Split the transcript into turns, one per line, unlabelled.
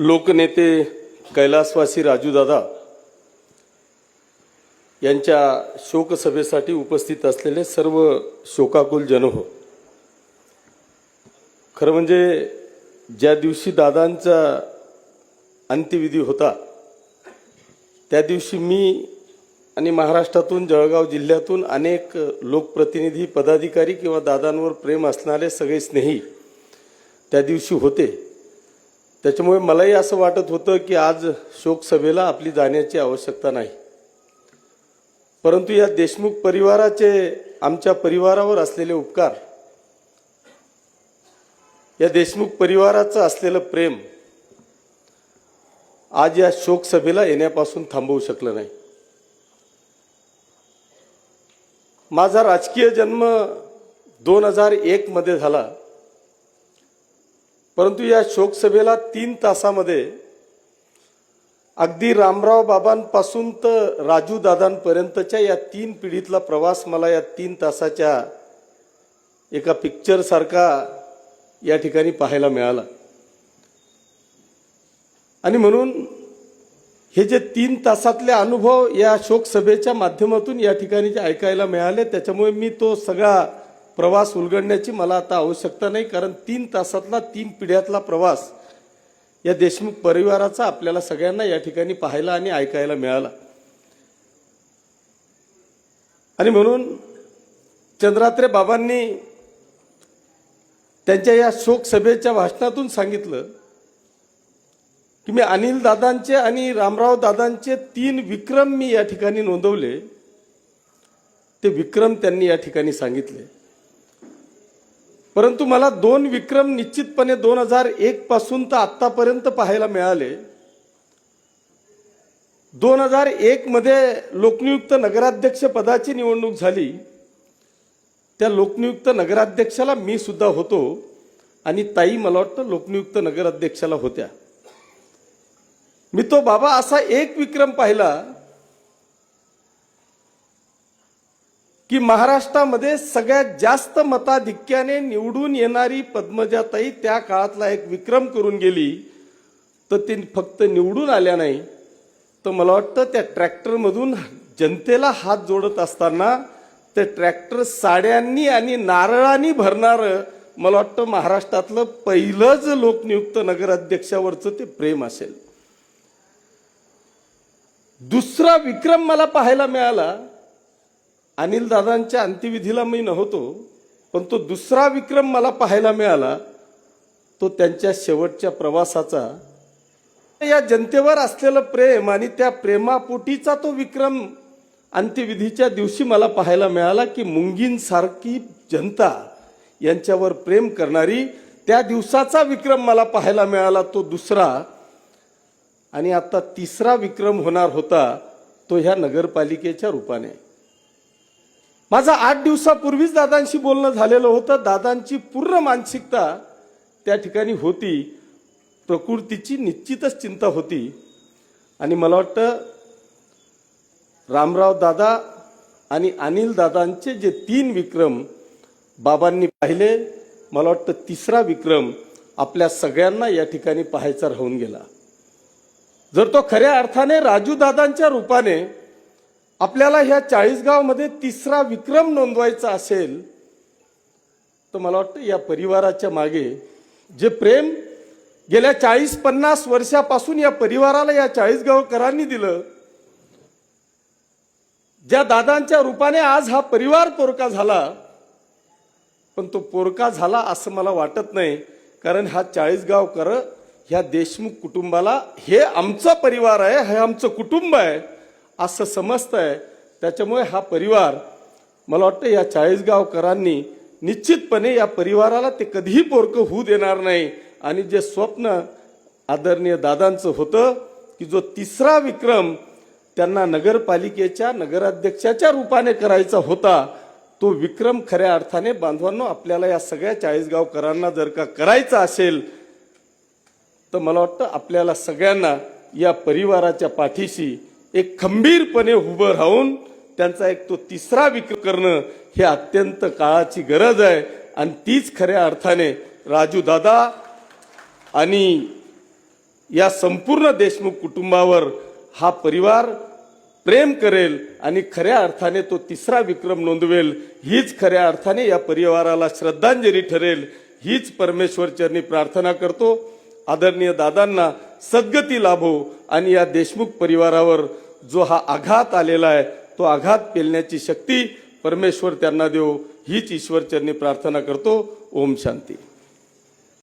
लोकनेते कैलासवासी राजूदादा यांच्या शोकसभेसाठी उपस्थित असलेले सर्व शोकाकुल जनहो. खरं म्हणजे ज्या दिवशी दादांचा अंत्यविधी होता त्या दिवशी मी आणि महाराष्ट्रातून जळगाव जिल्ह्यातून अनेक लोकप्रतिनिधी पदाधिकारी किंवा दादांवर प्रेम असणारे सगळे स्नेही त्या दिवशी होते. त्याच्यामुळे मलाही असं वाटत होतं की आज शोकसभेला आपली जाण्याची आवश्यकता नाही. परंतु या देशमुख परिवाराचे आमच्या परिवारावर असलेले उपकार या देशमुख परिवाराचं असलेलं प्रेम आज या शोकसभेला येण्यापासून थांबवू शकलं नाही. माझा राजकीय जन्म दोन हजार एकमध्ये झाला. परंतु या शोकसभेला तीन तासामध्ये अगदी रामराव बाबांपासून तर राजू दादांपर्यंतच्या या तीन पिढीतला प्रवास मला या तीन तासाच्या एका पिक्चरसारखा या ठिकाणी पाहायला मिळाला. आणि म्हणून हे जे तीन तासातले अनुभव या शोकसभेच्या माध्यमातून या ठिकाणी जे ऐकायला मिळाले त्याच्यामुळे मी तो सगळा प्रवास उलगडण्याची मला आता आवश्यकता नाही कारण तीन तासातला तीन पिढ्यातला प्रवास या देशमुख परिवाराचा आपल्याला सगळ्यांना या ठिकाणी पाहायला आणि ऐकायला मिळाला. आणि म्हणून चंद्रात्रे बाबांनी त्यांच्या या शोकसभेच्या भाषणातून सांगितलं की मी अनिल दादांचे आणि रामराव दादांचे तीन विक्रम मी या ठिकाणी नोंदवले. ते विक्रम त्यांनी या ठिकाणी सांगितले. परंतु मला दोन विक्रम निश्चितपणे दोन हजार एक पासून तर आत्तापर्यंत पाहायला मिळाले. दोन हजार एक मध्ये लोकनियुक्त नगराध्यक्ष पदाची निवडणूक झाली. त्या लोकनियुक्त नगराध्यक्षाला मी सुद्धा होतो आणि ताई मला वाटतं लोकनियुक्त नगराध्यक्षाला होत्या. मी तो बाबा असा एक विक्रम पाहिला की महाराष्ट्रामध्ये सगळ्यात जास्त मताधिक्याने निवडून येणारी पद्मजाताई त्या काळातला एक विक्रम करून गेली तर ती फक्त निवडून आल्या नाही. तर मला वाटतं त्या ट्रॅक्टरमधून जनतेला हात जोडत असताना ते ट्रॅक्टर साड्यांनी आणि नारळांनी भरणारं मला वाटतं महाराष्ट्रातलं पहिलंच लोकनियुक्त नगराध्यक्षावरचं ते प्रेम असेल. दुसरा विक्रम मला पाहायला मिळाला अनिल दादांच्या अंत्यविधीला मी नव्हतो पण तो दुसरा विक्रम मला पाहायला मिळाला. तो त्यांच्या शेवटच्या प्रवासाचा. या जनतेवर असलेलं प्रेम आणि त्या प्रेमापोटीचा तो विक्रम अंत्यविधीच्या दिवशी मला पाहायला मिळाला की मुंगींसारखी जनता यांच्यावर प्रेम करणारी त्या दिवसाचा विक्रम मला पाहायला मिळाला तो दुसरा. आणि आता तिसरा विक्रम होणार होता तो ह्या नगरपालिकेच्या रूपाने. माझं आठ दिवसापूर्वीच दादांशी बोलणं झालेलं होतं. दादांची पूर्ण मानसिकता त्या ठिकाणी होती. प्रकृतीची निश्चितच चिंता होती. आणि मला वाटतं रामराव दादा आणि अनिल दादांचे जे तीन विक्रम बाबांनी पाहिले मला वाटतं तिसरा विक्रम आपल्या सगळ्यांना या ठिकाणी पाहायचा राहून गेला. जर तो खऱ्या अर्थाने राजू दादांच्या रूपाने आपल्याला ह्या चाळीसगावमध्ये तिसरा विक्रम नोंदवायचा असेल तर मला वाटतं या परिवाराच्या मागे जे प्रेम गेल्या चाळीस पन्नास वर्षापासून या परिवाराला या चाळीसगावकरांनी दिलं ज्या दादांच्या रूपाने आज हा परिवार पोरका झाला पण तो पोरका झाला असं मला वाटत नाही कारण हा चाळीसगावकर ह्या देशमुख कुटुंबाला हे आमचा परिवार आहे हे आमचं कुटुंब आहे. असं समजतंय. त्याच्यामुळे हा परिवार मला वाटतं या चाळीसगावकरांनी निश्चितपणे या परिवाराला ते कधीही पोरकं होऊ देणार नाही. आणि जे स्वप्न आदरणीय दादांचं होतं की जो तिसरा विक्रम त्यांना नगरपालिकेच्या नगराध्यक्षाच्या रूपाने करायचा होता तो विक्रम खऱ्या अर्थाने बांधवांनो आपल्याला या सगळ्या चाळीसगावकरांना जर का करायचा असेल तर मला वाटतं आपल्याला सगळ्यांना या परिवाराच्या पाठीशी एक खंबीरपणे उभं राहून त्यांचा एक तो तिसरा विक्रम करणं हे अत्यंत काळाची गरज आहे. आणि तीच खऱ्या अर्थाने राजू दादा आणि या संपूर्ण देशमुख कुटुंबावर हा परिवार प्रेम करेल आणि खऱ्या अर्थाने तो तिसरा विक्रम नोंदवेल. हीच खऱ्या अर्थाने या परिवाराला श्रद्धांजली ठरेल. हीच परमेश्वरचरणी प्रार्थना करतो. आदरणीय दादांना सद्गती लाभो आणि या देशमुख परिवारावर जो हा आघात आलेला आहे तो आघात पेलण्याची शक्ती परमेश्वर त्यांना देव हीच ईश्वरचरणी प्रार्थना करतो. ओम शांती.